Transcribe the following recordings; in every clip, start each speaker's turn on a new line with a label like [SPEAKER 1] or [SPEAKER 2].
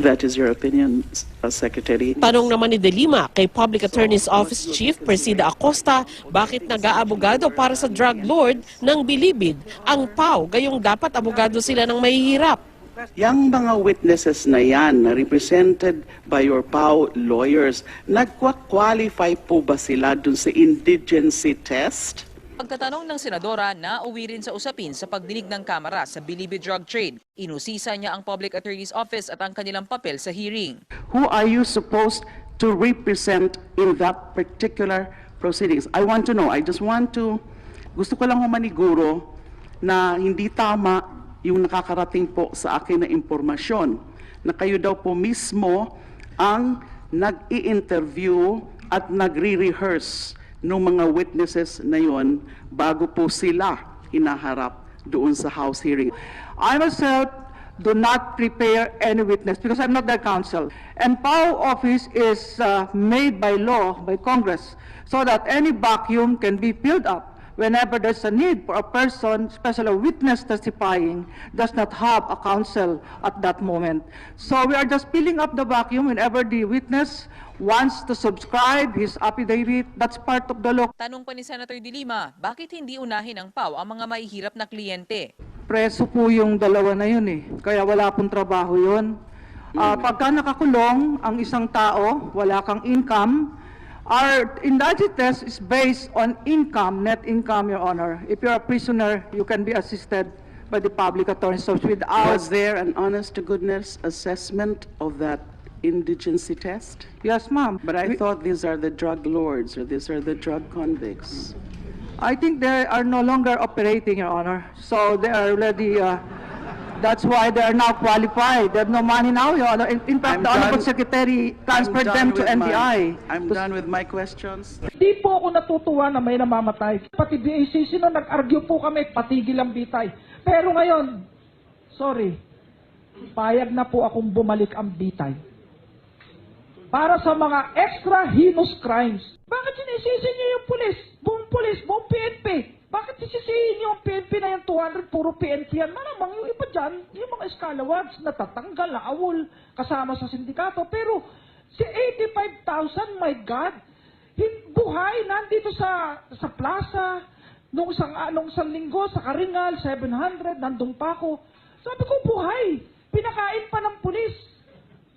[SPEAKER 1] that is your opinion, uh, Secretary.
[SPEAKER 2] Tanong naman ni De Lima kay Public Attorney's Office Chief Presida Acosta bakit nag-aabogado para sa drug lord ng bilibid ang PAW gayong dapat abogado sila ng mahihirap.
[SPEAKER 1] Yang mga witnesses na yan, na represented by your PAO lawyers, nagkwa-qualify po ba sila dun sa indigency test?
[SPEAKER 3] Pagtatanong ng senadora na uwi rin sa usapin sa pagdinig ng Kamara sa Bilibid Drug Trade, inusisa niya ang Public Attorney's Office at ang kanilang papel sa hearing.
[SPEAKER 1] Who are you supposed to represent in that particular proceedings? I want to know. I just want to, gusto ko lang humaniguro na hindi tama yung nakakarating po sa akin na impormasyon na kayo daw po mismo ang nag-i-interview at nagre-rehearse ng mga witnesses na yon bago po sila hinaharap doon sa House hearing.
[SPEAKER 4] I myself do not prepare any witness because I'm not their counsel. And POW office is uh, made by law, by Congress, so that any vacuum can be filled up whenever there's a need for a person, especially a witness testifying, does not have a counsel at that moment. So we are just filling up the vacuum whenever the witness wants to subscribe his affidavit. That's part of the law.
[SPEAKER 3] Tanong pa ni Senator De Lima, bakit hindi unahin ng PAW ang mga mahihirap na kliyente?
[SPEAKER 4] preso po yung dalawa na yun eh. Kaya wala pong trabaho yun. Ah, pagka nakakulong ang isang tao, wala kang income, our indicted test is based on income, net income, Your Honor. If you're a prisoner, you can be assisted by the public attorney. So without,
[SPEAKER 1] Was there an honest-to-goodness assessment of that indigency test?
[SPEAKER 4] yes ma'am.
[SPEAKER 1] But I
[SPEAKER 4] We-
[SPEAKER 1] thought these are the drug lords, or these are the drug convicts.
[SPEAKER 4] I think they are no longer operating, Your Honor. So they are already, uh, that's why they are now qualified. They have no money now, Your Honor. In, in fact,
[SPEAKER 1] I'm
[SPEAKER 4] the Honorable
[SPEAKER 1] done-
[SPEAKER 4] Secretary transferred them to
[SPEAKER 1] with my-
[SPEAKER 4] NBI.
[SPEAKER 1] I'm
[SPEAKER 4] To-
[SPEAKER 1] done with my questions.
[SPEAKER 5] Di po ako natutuwa na may namamatay. Pati DACC na nag-argue po kami, patigil ang bitay. Pero ngayon, sorry, payag na po akong bumalik ang bitay. Para sa mga extra heinous crimes. Bakit sinisisi niyo yung pulis? Buong pulis, buong PNP. Bakit sisisihin niyo ang PNP na yung 200, puro PNP yan? Malamang yung iba dyan, yung mga scalawags, natatanggal, naawol, kasama sa sindikato. Pero si 85,000, my God, buhay nandito sa sa plaza nung isang ah, nung isang linggo sa Karingal 700 nandun pa ako sabi ko buhay pinakain pa ng pulis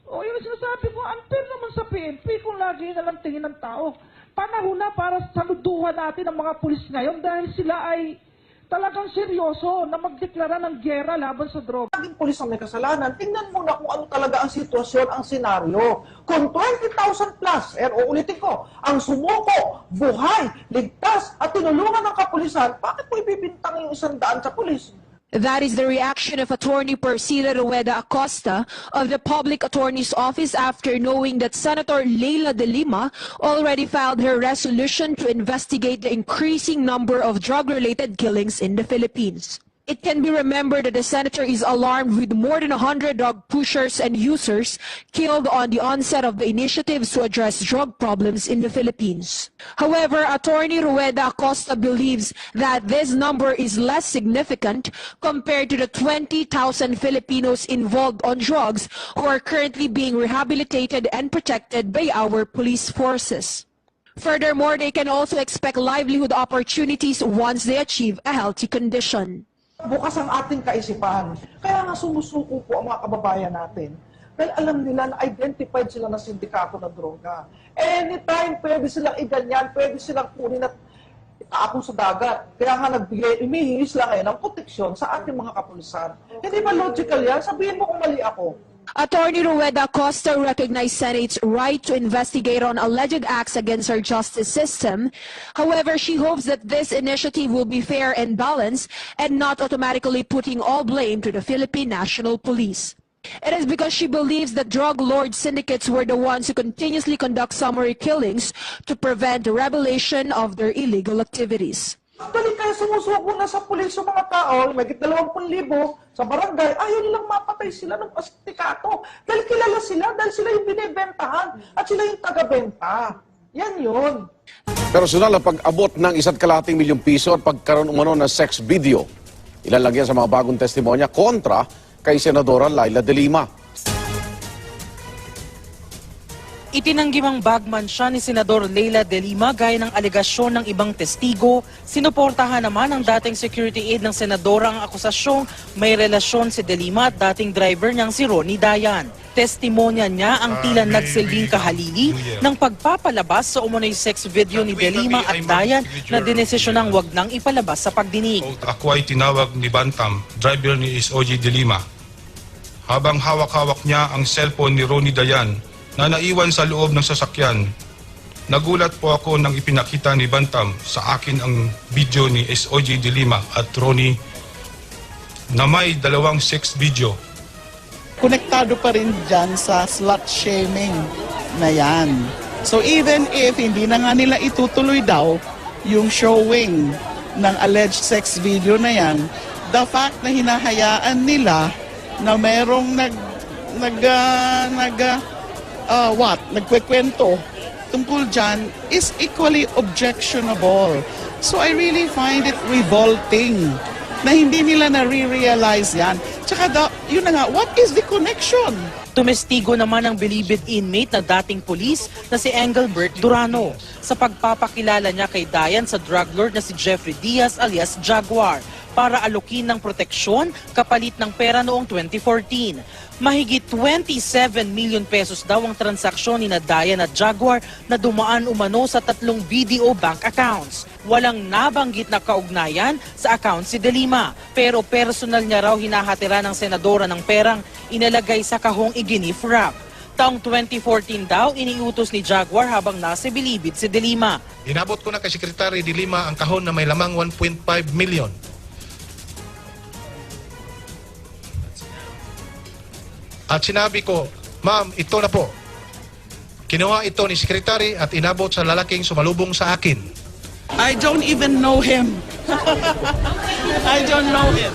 [SPEAKER 5] o yung sinasabi ko unfair naman sa PNP kung lagi na lang tingin ng tao panahon na para saluduhan natin ang mga pulis ngayon dahil sila ay talagang seryoso na magdeklara ng gyera laban sa droga
[SPEAKER 6] Laging pulis ang may kasalanan, tingnan muna kung ano talaga ang sitwasyon, ang senaryo. Kung 20,000 plus, er, uulitin ko, ang sumuko, buhay, ligtas, at tinulungan ng kapulisan, bakit mo ibibintang yung isang daan sa pulis?
[SPEAKER 7] That is the reaction of attorney Persila Rueda Acosta of the Public Attorney's Office after knowing that Senator Leila de Lima already filed her resolution to investigate the increasing number of drug-related killings in the Philippines. It can be remembered that the senator is alarmed with more than 100 drug pushers and users killed on the onset of the initiatives to address drug problems in the Philippines. However, Attorney Rueda Acosta believes that this number is less significant compared to the 20,000 Filipinos involved on drugs who are currently being rehabilitated and protected by our police forces. Furthermore, they can also expect livelihood opportunities once they achieve a healthy condition.
[SPEAKER 6] Bukas ang ating kaisipan. Kaya nga sumusuko po ang mga kababayan natin. Dahil alam nila na identified sila ng sindikato ng droga. Anytime, pwede silang iganyan, pwede silang kunin at itaapon sa dagat. Kaya nga nagbigay, umihingi sila ngayon ng proteksyon sa ating mga kapulisan. Hindi ba logical yan? Sabihin mo kung mali ako.
[SPEAKER 7] Attorney Rueda Costa recognized Senate's right to investigate on alleged acts against our justice system. However, she hopes that this initiative will be fair and balanced and not automatically putting all blame to the Philippine National Police. It is because she believes that drug lord syndicates were the ones who continuously conduct summary killings to prevent the revelation of their illegal activities.
[SPEAKER 6] Kaya sumusuko na sa pulis yung mga tao, may 20,000 sa barangay, ayaw nilang mapatay sila ng sindikato. Dahil kilala sila, dahil sila yung binibentahan at sila yung taga-benta. Yan yun.
[SPEAKER 8] Personal ang pag-abot ng isa't kalahating milyong piso at pagkaroon umano ng sex video. Ilalagyan sa mga bagong testimonya kontra kay Senadora Laila de Lima.
[SPEAKER 9] Itinanggimang bagman siya ni Senador Leila De Lima gaya ng alegasyon ng ibang testigo. Sinuportahan naman ng dating security aide ng senadora ang akusasyong may relasyon si De Lima at dating driver niyang si Ronnie Dayan. Testimonya niya ang tila nagsilbing kahalili ng pagpapalabas sa umunoy sex video ni De Lima at Dayan na dinesisyonang wag nang ipalabas sa pagdinig.
[SPEAKER 10] Ako ay tinawag ni Bantam, driver ni SOG De Lima. Habang hawak-hawak niya ang cellphone ni Ronnie Dayan na naiwan sa loob ng sasakyan, nagulat po ako nang ipinakita ni Bantam sa akin ang video ni SOG De Lima at Ronnie na may dalawang sex video.
[SPEAKER 1] konektado pa rin dyan sa slut shaming na yan. So even if hindi na nga nila itutuloy daw yung showing ng alleged sex video na yan, the fact na hinahayaan nila na merong nag nag ah, nag ah, ah, what nagkwekwento tungkol dyan is equally objectionable. So I really find it revolting na hindi nila na-realize yan. Tsaka, the, yun na nga, what is the connection?
[SPEAKER 9] Tumestigo naman ang bilibid inmate na dating pulis na si Engelbert Durano sa pagpapakilala niya kay Dayan sa drug lord na si Jeffrey Diaz alias Jaguar para alukin ng proteksyon kapalit ng pera noong 2014. Mahigit 27 million pesos daw ang transaksyon ni na Jaguar na dumaan umano sa tatlong BDO bank accounts. Walang nabanggit na kaugnayan sa account si De Lima, pero personal niya raw hinahatira ng senadora ng perang inalagay sa kahong iginif wrap. Taong 2014 daw, iniutos ni Jaguar habang nasa bilibid si De Lima.
[SPEAKER 10] Inabot ko na kay Secretary De Lima ang kahon na may lamang 1.5 million. At sinabi ko, Ma'am, ito na po. Kinuha ito ni Secretary at inabot sa lalaking sumalubong sa akin.
[SPEAKER 1] I don't even know him. I don't know him.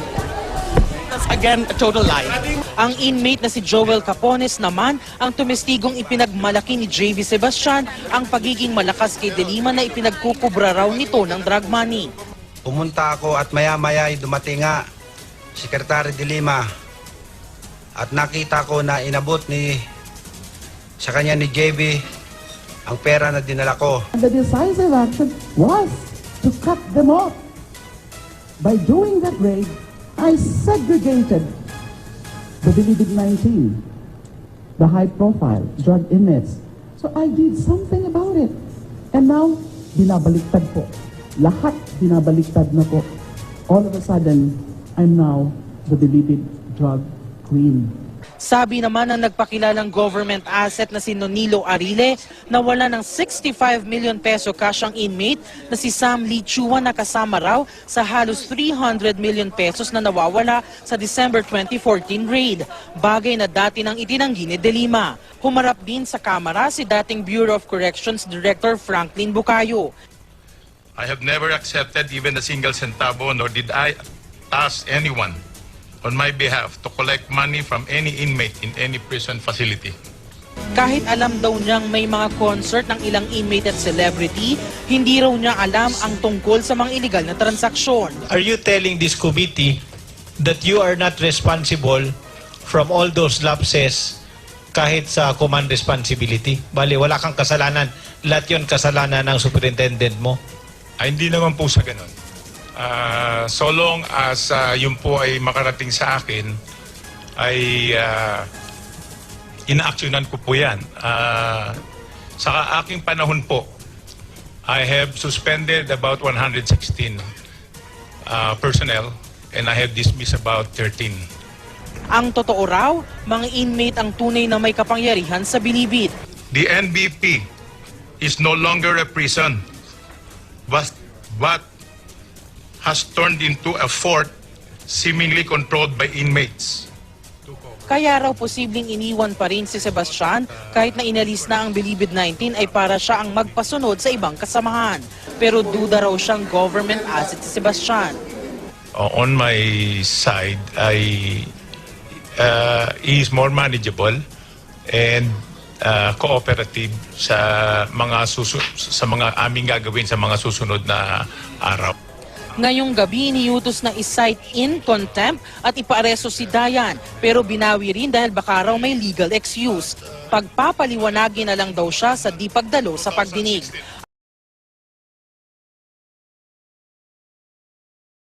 [SPEAKER 1] That's again a total lie.
[SPEAKER 9] Ang inmate na si Joel Capones naman ang tumestigong ipinagmalaki ni JV Sebastian ang pagiging malakas kay De Lima na ipinagkukubra raw nito ng drug money.
[SPEAKER 11] Pumunta ako at maya-maya ay dumating nga Sekretary de Lima at nakita ko na inabot ni sa kanya ni JB ang pera na dinala ko.
[SPEAKER 4] The decisive action was to cut them off. By doing that raid, I segregated the Bilibid 19, the high-profile drug inmates. So I did something about it. And now, binabaliktad po. Lahat binabaliktad na po. All of a sudden, I'm now the Bilibid drug queen.
[SPEAKER 9] Sabi naman ng nagpakilalang government asset na si Nonilo Arile na wala ng 65 million peso cash ang inmate na si Sam Lee Chua na kasama raw sa halos 300 million pesos na nawawala sa December 2014 raid. Bagay na dati nang itinanggi ni De Lima. Humarap din sa kamera si dating Bureau of Corrections Director Franklin Bucayo.
[SPEAKER 10] I have never accepted even a single centavo nor did I ask anyone on my behalf to collect money from any inmate in any prison facility.
[SPEAKER 9] Kahit alam daw niyang may mga concert ng ilang inmate at celebrity, hindi raw niya alam ang tungkol sa mga illegal na transaksyon.
[SPEAKER 12] Are you telling this committee that you are not responsible from all those lapses kahit sa command responsibility? Bali, wala kang kasalanan. Lahat yun kasalanan ng superintendent mo.
[SPEAKER 10] Ay, hindi naman po sa ganun. Ah, so long as ah, yun po ay makarating sa akin, ay uh, inaaksyonan ko po yan. Ah, sa aking panahon po, I have suspended about 116 ah, personnel and I have dismissed about 13.
[SPEAKER 9] Ang totoo raw, mga inmate ang tunay na may kapangyarihan sa bilibid.
[SPEAKER 10] The NBP is no longer a prison, but, but has turned into a fort seemingly controlled by inmates.
[SPEAKER 9] Kaya raw posibleng iniwan pa rin si Sebastian kahit na inalis na ang Bilibid 19 ay para siya ang magpasunod sa ibang kasamahan. Pero duda raw siyang government asset si Sebastian.
[SPEAKER 10] On my side, I uh, he is more manageable and uh, cooperative sa mga susu- sa mga aming gagawin sa mga susunod na araw.
[SPEAKER 9] Ngayong gabi, iniutos na isight in contempt at ipaaresto si Dayan pero binawi rin dahil baka raw may legal excuse. Pagpapaliwanagin na lang daw siya sa di pagdalo sa pagdinig.